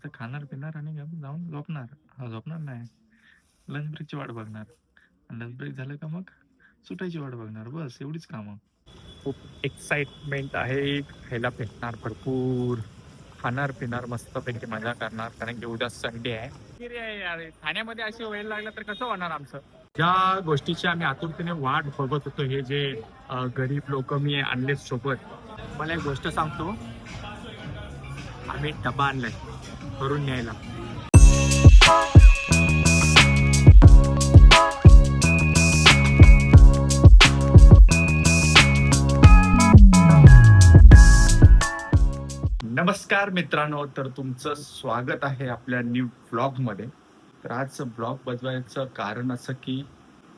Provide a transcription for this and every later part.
असं खाणार पिणार आणि गप- जाऊन झोपणार. हा झोपणार नाही. लंच ब्रेकची वाट बघणार. लंच ब्रेक झालं का मग? सुटायची वाट बघणार. बस एवढीच कामं. खूप एक्साइटमेंट आहे. खायला भेटणार भरपूर. खाणार पिणार मस्तपैकी मजा करणार. कारण की उद्या संडे आहे. ठाण्यामध्ये अशी वेळ लागला तर कसं होणार आमचं? ज्या गोष्टीची आम्ही आतुरतेने वाट बघत होतो हे जे गरीब लोक मी आणले सोबत. मला एक गोष्ट सांगतो. आम्ही डबा आणलाय. करून न्यायला. नमस्कार मित्रांनो तर तुमचं स्वागत आहे आपल्या न्यू ब्लॉगमध्ये तर आज ब्लॉग बजवायचं कारण असं की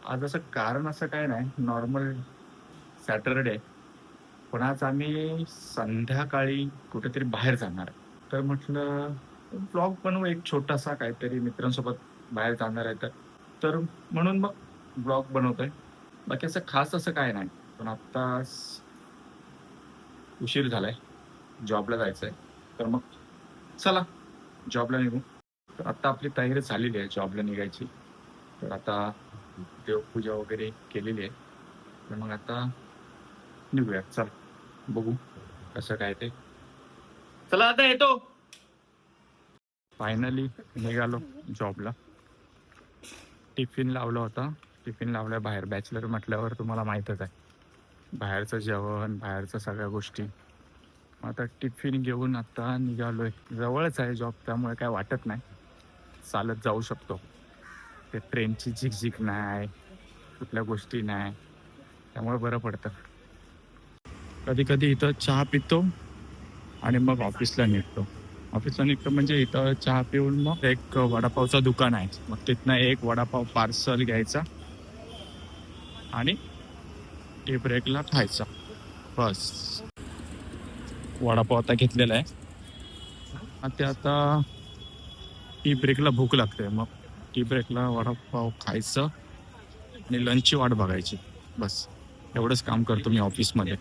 आज असं कारण असं काय नाही नॉर्मल सॅटरडे पण आज आम्ही संध्याकाळी कुठेतरी बाहेर जाणार. तर म्हटलं ब्लॉग बनवू एक छोटासा काहीतरी मित्रांसोबत बाहेर जाणार आहे तर. तर म्हणून मग ब्लॉग बनवतोय. बाकी असं खास असं काय नाही. पण आता उशीर झालाय. जॉबला जायचंय. तर मग चला जॉबला निघू. तर आता आपली तयारी झालेली आहे जॉबला निघायची. तर आता देवपूजा वगैरे केलेली आहे. तर मग आता निघूया. चल बघू कसं काय ते. चला आता येतो. फायनली निघालो जॉबला टिफिन लावला होता. टिफिन लावल्या बाहेर. बॅचलर म्हटल्यावर तुम्हाला माहीतच आहे. बाहेरचं जेवण बाहेरचं सगळ्या गोष्टी. मग आता टिफिन घेऊन आता आहे जवळच आहे जॉब त्यामुळे काय वाटत नाही. चालत जाऊ शकतो. ते ट्रेनची झिकझिक नाही. कुठल्या गोष्टी नाही. त्यामुळे बरं पडतं. कधी कधी इथं चहा पितो आणि मग ऑफिसला निघतो. ऑफिसला निघतो म्हणजे इथं चहा पिऊन मग एक वडापावचं दुकान आहे. मग तिथनं एक वडापाव पार्सल घ्यायचा आणि टी ब्रेकला खायचा. बस. वडापाव आता घेतलेला आहे. आणि ते आता टी ब्रेकला भूक लागते. मग टी ब्रेकला वडापाव खायचं आणि लंचची वाट बघायची. बस. एवढंच काम करतो मी ऑफिसमध्ये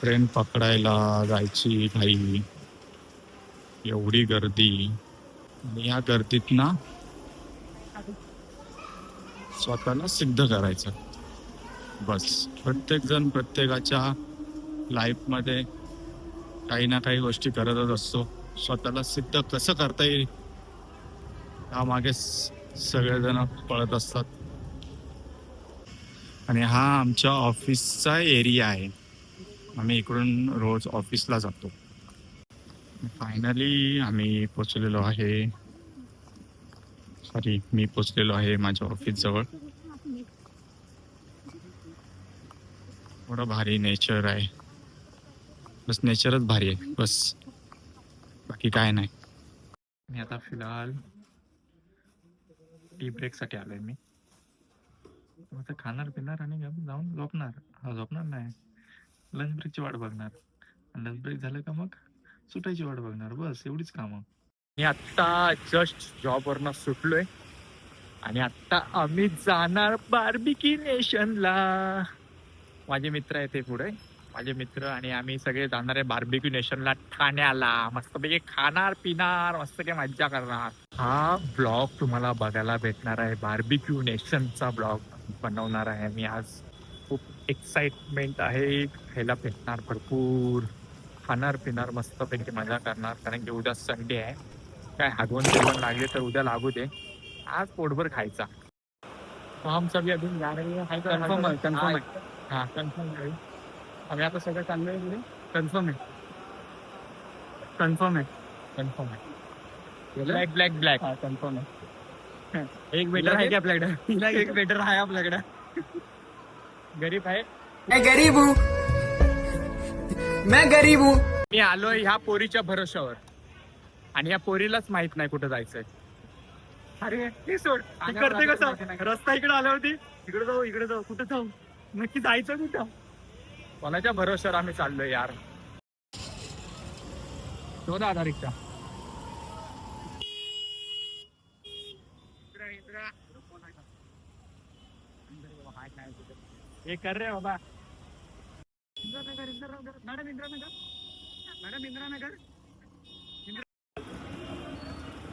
ट्रेन पकडायला जायची घाई एवढी गर्दी. आणि या गर्दीत ना स्वतःला सिद्ध करायचं. बस. प्रत्येक जण प्रत्येकाच्या लाईफमध्ये काही ना काही गोष्टी करतच असतो. स्वतःला सिद्ध कसं करता येईल त्यामागे सगळेजण पळत असतात. आणि हा आमच्या ऑफिसचा एरिया आहे. आम्ही इकडून रोज ऑफिसला जातो. फायनली आम्ही पोचलेलो आहे. सॉरी मी पोचलेलो आहे माझ्या ऑफिस जवळ. थोडं भारी नेचर आहे. बस नेचरच भारी आहे बस. बाकी काय नाही. मी आता फिलहाल टी ब्रेकसाठी आलोय मी. आता खाणार पिणार आणि जाऊन झोपणार. हा झोपणार नाही. लंच ब्रेकची वाट बघणार. लंच ब्रेक झालं का मग? सुटायची वाट बघणार बस एवढीच कामं. मी आत्ता जस्ट जॉबवरनं सुटलोय आणि आता आम्ही जाणार बार्बिकी नेशनला माझे मित्र आहेत ते पुढे. माझे मित्र आणि आम्ही सगळे जाणार आहे बार्बिक्यू नेशनला ठाण्याला. मस्तपैकी खाणार पिणार मस्त काही मज्जा करणार. हा ब्लॉग तुम्हाला बघायला भेटणार आहे. बार्बिक्यू नेशनचा ब्लॉग बनवणार आहे मी आज. खूप एक्साइटमेंट आहे. खायला भेटणार भरपूर. खाणार पिणार मस्तपैकी मजा करणार कारण की उद्या संडे आहे. काय हागवण जेवण लागले तर उद्या लागू दे. आज पोटभर खायचा. तो हम सभी अभी जा रहे हैं कन्फर्म आहे कन्फर्म आहे. हा कन्फर्म आहे. आम्ही आता सगळं चाललोय पुढे कन्फर्म आहे. कन्फर्म आहे. कन्फर्म आहे. ब्लॅक ब्लॅक ब्लॅक हा कन्फर्म आहे. एक मीटर आहे की आपल्याकडे? एक बेटर आहे आपल्याकडे. गरीब आहे. मैं गरीब हूँ। मैं गरीब हूँ। मी आलोय ह्या पोरीच्या भरोशावर आणि या पोरीलाच माहीत नाही कुठं जायचंय. अरे सोड. ती करते कसं? रस्ता इकडे आल्यावरती. इकडे जाऊ इकडे जाऊ. कुठं जाऊ? नक्की जायचं कुठं? कोणाच्या भरोशावर आम्ही चाललोय यार? तो दादा रिक्षा हे कर रे बाबा. इंद्रानगर मॅडम इंद्रानगर. मॅडम इंद्रानगर.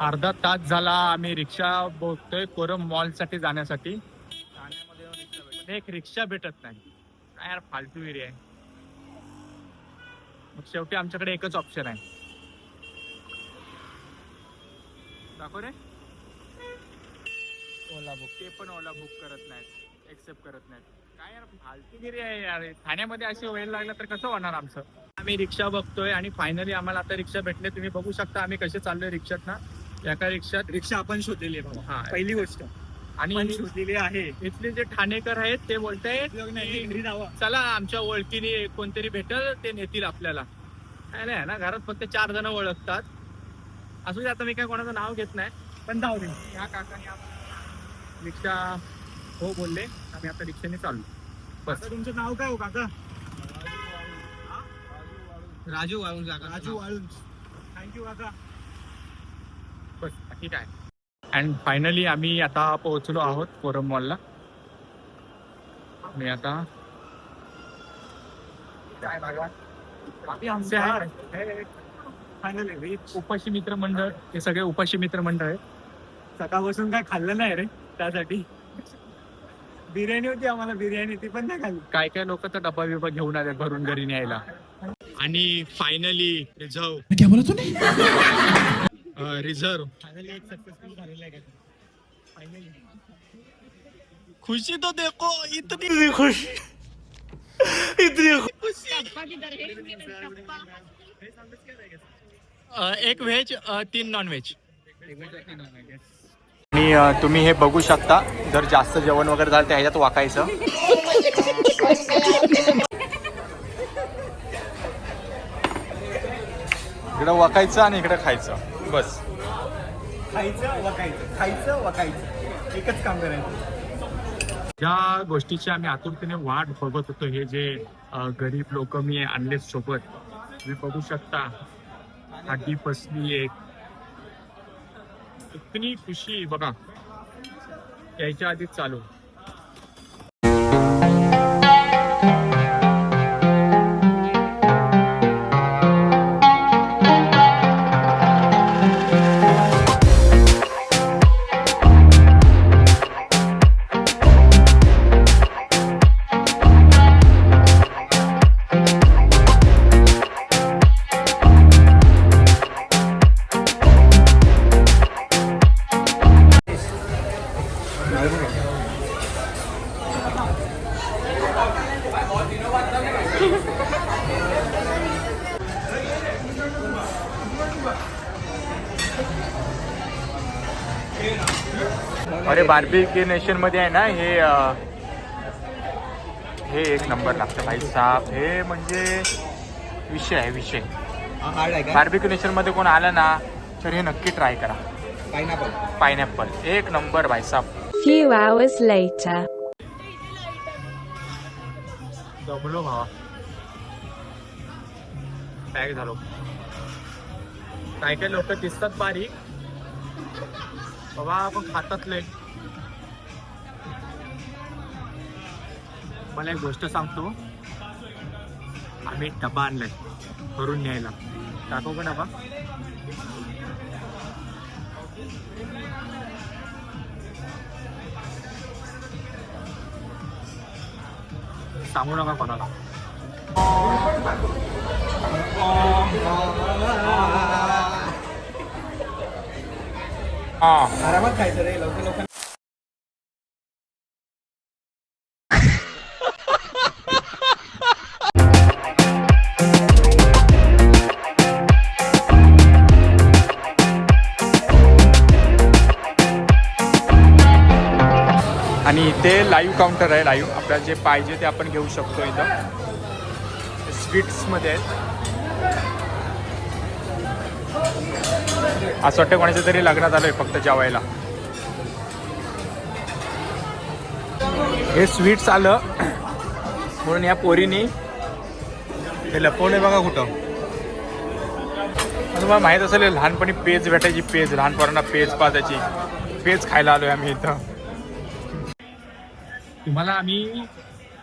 अर्धा तास झाला आम्ही रिक्षा बघतोय कोरम मॉलसाठी जाण्यासाठी. ठाण्यामध्ये एक रिक्षा भेटत नाही. काय यार फालतू एरिया आहे. मग शेवटी आमच्याकडे एकच ऑप्शन आहे. दाखव रे. ओला बुक ते पण ओला बुक करत नाहीत. एक्सेप्ट करत नाहीत. काय यार फालतूगिरी आहे यार. ठाण्यामध्ये अशी व्हायला लागलं तर कसं होणार आमचं? आम्ही रिक्षा बघतोय आणि फायनली आम्हाला आता रिक्षा भेटले. तुम्ही बघू शकता आम्ही कसे चाललोय रिक्षात ना एका रिक्षात रिक्षा आपण शोधलेली आहे बाबा. हा. पहिली गोष्ट. आणि शोधलेली आहे. इथले जे ठाणेकर आहेत ते बोलतायत घरी जावा. चला आमच्या ओळखीने कोणतरी भेटल ते नेतील आपल्याला. काय नाही ना घरात फक्त चार जण ओळखतात. असू दे आता मी काय कोणाचं नाव घेत नाही. पण जाऊ दे. ह्या काकाने आम्हाला रिक्षा हो बोलले. आम्ही आता रिक्षाने चाललो. बस. काका, तुमचं नाव काय हो काका? राजू वाळून जागा राजू वाळून थँक्यू काका. बस ठीक आहे अँड फायनली आम्ही आता पोहोचलो आहोत फोरम मॉलला. मी आता आमचे आहे फायनली उपाशी मित्र मंडळ हे सगळे उपाशी मित्र मंडळ आहे सकाळपासून काय खाल्लं नाही रे त्यासाठी. बिर्याणी होती आम्हाला बिर्याणी ती पण नाही खाल्ली. काय काय लोक तर डब्बा बिब्बा घेऊन आले भरून घरी न्यायला. आणि फायनली रिझर्व. क्या बोला तूने रिझर्व. फायनली एक सक्सेसफुल झालेलं आहे का फायनली खुशी तो देखो इतनी खुशी. एक व्हेज तीन नॉन व्हेज आणि तुम्ही हे बघू शकता जर जास्त जेवण वगैरे झालं तर ह्याच्यात वाकायचं. इकडं वाकायचं आणि इकडे खायचं. बस. खायचं वकायचं. खायचं वकायचं. एकच काम करायचं. ज्या गोष्टीची आम्ही आतुरतेने वाट बघत होतो हे जे गरीब लोक मी आणले सोबत तुम्ही बघू शकता आधी बसली एक इतनी खुशी बघा. यायच्या आधीच चालू. बार्बी नेशनमध्ये आहे ना हे अ, हे एक नंबर लागतं भाई साहेब. हे म्हणजे विषय आहे विषय. हार्ड आहे बार्बिक्यू नेशनमध्ये कोण आलं ना तर हे नक्की ट्राय करा. पायनॅपल पायनॅपल एक नंबर भाई साहेब. Few hours later. जमलो भावा. पॅक झालो. काय काय लोक दिसतात बारीक. बाबा आपण खातातले मला एक गोष्ट सांगतो. आम्ही डबा आणलाय. भरून न्यायला. टाकू का डबा. सांगू नका कोणाला. हा. आरामात खायचं रे लवकर. इथे लाईव्ह काउंटर आहे लाईव्ह आपल्याला जे पाहिजे ते आपण घेऊ शकतो इथं. स्वीट्समध्ये आहेत. असं वाटतं कोणाच्या तरी लग्नात आहे फक्त जेवायला. हे स्वीट्स आलं. म्हणून या पोरीनी हे लपवणे बघा कुठं. तुम्हाला माहीत असेल लहानपणी पेज भेटायची पेज लहानपणांना पेज पाजायची. पेज खायला आलोय आम्ही इथं. तुम्हाला आम्ही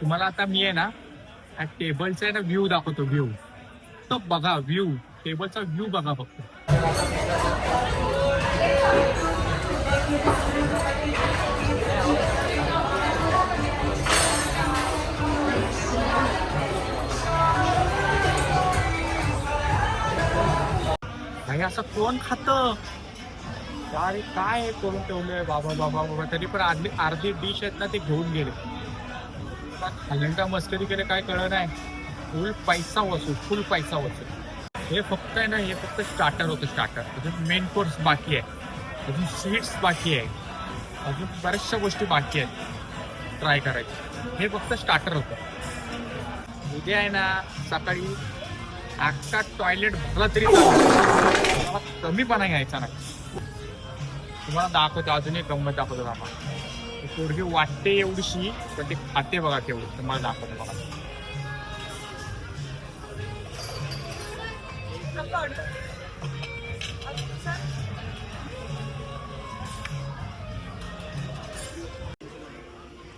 तुम्हाला आता मी आहे ना ह्या टेबलचा ना व्ह्यू दाखवतो व्ह्यू तो बघा व्ह्यू टेबलचा व्ह्यू बघा फक्त. नाही असं कोण खातं? अरे काय हे करून ठेवलंय बाबा बाबा बाबा? तरी पण अर्धी अर्धी डिश आहेत ना ते घेऊन गेले. खाल्यांका मस्करी केले काय कळलं नाही. फुल पैसा वसूल फुल पैसा वसूल. हे फक्त आहे ना हे फक्त स्टार्टर होतं स्टार्टर अजून मेन कोर्स बाकी आहे. अजून स्वीट्स बाकी आहे. अजून बऱ्याचशा गोष्टी बाकी आहेत. ट्राय करायच्या हे फक्त स्टार्टर होतं. उद्या आहे ना सकाळी अख्खा टॉयलेट भरला तरी कमीपणा घ्यायचा नाही. तुम्हाला दाखवतो अजून एक गंमत दाखवतो बाबा. पोरगी वाटते एवढीशी पण ते खाते बघा तेवढी तुम्हाला दाखवतो बघा.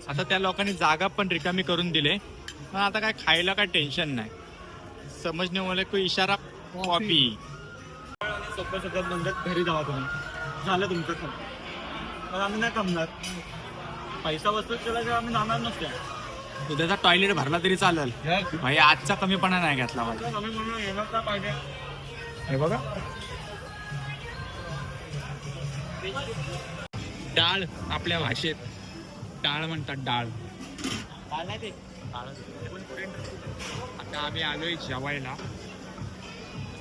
आता त्या लोकांनी जागा पण रिकामी करून दिले. पण आता काय खायला काय टेन्शन नाही. समजण्यामुळे मला इशारा कॉपी सोपं सगळं म्हणतात घरी जावा तुम्ही. झालं तुमचं काम. पण आम्ही नाही कमणार पैसा वस्तू केल्याशिवाय आम्ही जाणार नसते उद्याचा टॉयलेट भरला तरी चालेल. भाई आजचा कमीपणा नाही घेतला माझा कमी म्हणून येणार का पाहिजे. हे बघा. डाळ आपल्या भाषेत डाळ म्हणतात डाळ. आता आम्ही आलोय जेवायला.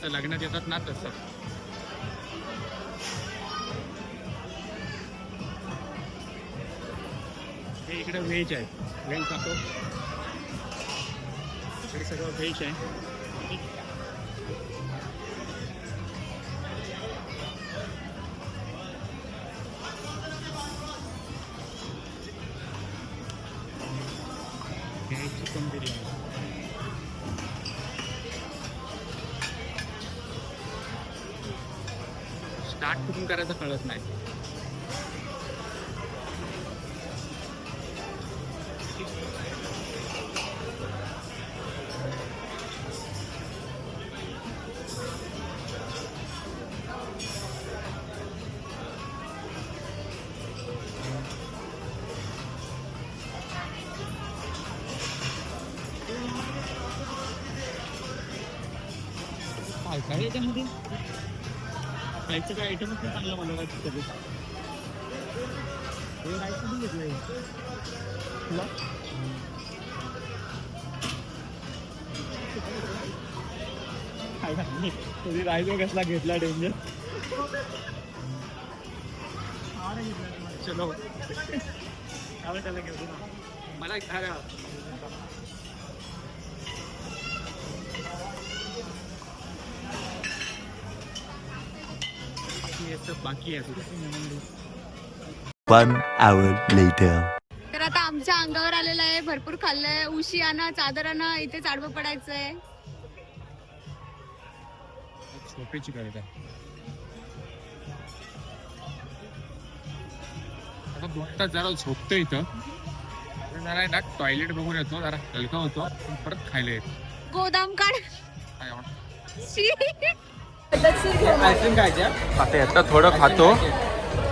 लग्नात येतात ना तसं. हे इकडे व्हेज आहे. व्हेज दाखव इकडे सगळं व्हेज आहे. हे चिकन बिर्याणी स्टार्ट कुठून करायचं कळत नाही. खायचं काय आयटम चांगलं मला काय तिथे हे राईस कधी घेतलंय? तुला? तुम्ही नाही राईस कसला घेतला डेंजर चलो. त्याला घेऊ मला आहे सब बाकी आहे One hour later. तर आता आमच्या अंगावर आलेलं आहे भरपूर खाल्लंय. उशी आणा चादर आणा इथे चाडवं पडायचंय. झोपेची गरज आहे आता तास जरा झोपतो इथं. जरा ना टॉयलेट बघून येतो जरा हलका होतो. परत खायला येतो. गोदाम काढ. काय आता यातलं थोडं खातो.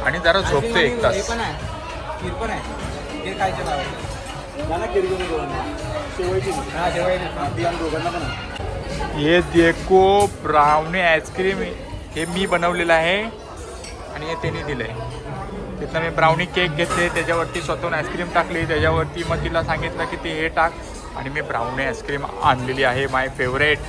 आणि जरा झोपतो एक तास हे देखो ब्राउनी आईस्क्रीम. हे मी बनवलेलं आहे. आणि हे त्यांनी दिलंय. तिथनं मी ब्राउनी केक घेतले. त्याच्यावरती स्वतःहून आईस्क्रीम टाकली. त्याच्यावरती मग तिला सांगितलं की ते हे टाक. आणि मी ब्राउनी आईस्क्रीम आणलेली आहे माय फेवरेट.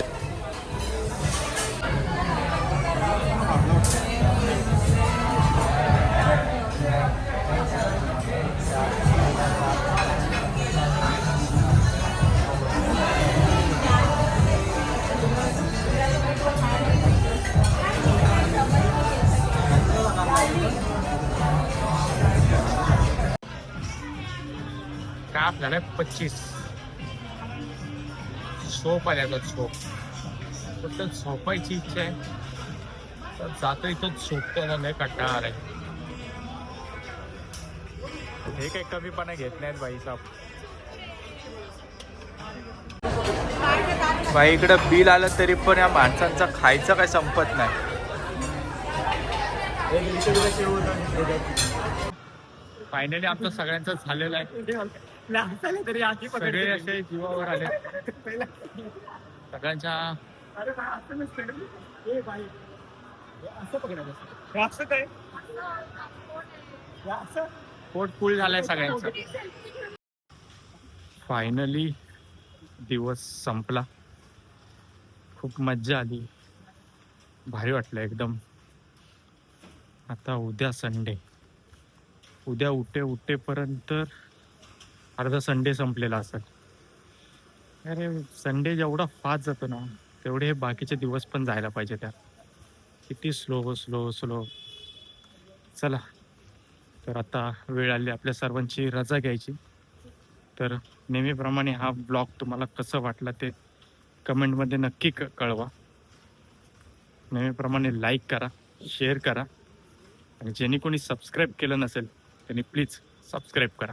पच्चीस झोप आल्या आता झोप. फक्त झोपायची इच्छा आहे. तर जातो इथं झोपतो ना लय कंटाळा आलाय. हे काही कमीपणा घेत नाहीत बाई साहेब बाई इकडं बिल आलं तरी पण या माणसांचं खायचं काय संपत नाही. फायनली आमचं सगळ्यांचं झालेलं आहे. तरी आधी सगळे असे जीवावर आले. सगळ्यांच्या असं पकडायचं असतं. हे असं काय? हे असं? पोट फुल झालंय सगळ्यांचं. फायनली दिवस संपला. खूप मज्जा आली. भारी वाटलं एकदम. आता उद्या संडे उद्या उठे उठेपर्यंत अर्धा संडे संपलेला असेल. अरे संडे जेवढा फास्ट जातो ना तेवढे हे बाकीचे दिवस पण जायला पाहिजे त्यात. किती स्लो स्लो स्लो चला तर आता वेळ आली आपल्या सर्वांची रजा घ्यायची. तर नेहमीप्रमाणे हा ब्लॉग तुम्हाला कसं वाटला ते कमेंटमध्ये नक्की क कळवा. नेहमीप्रमाणे लाईक करा शेअर करा. आणि ज्यांनी कोणी सबस्क्राईब केलं नसेल त्यांनी प्लीज सबस्क्राईब करा.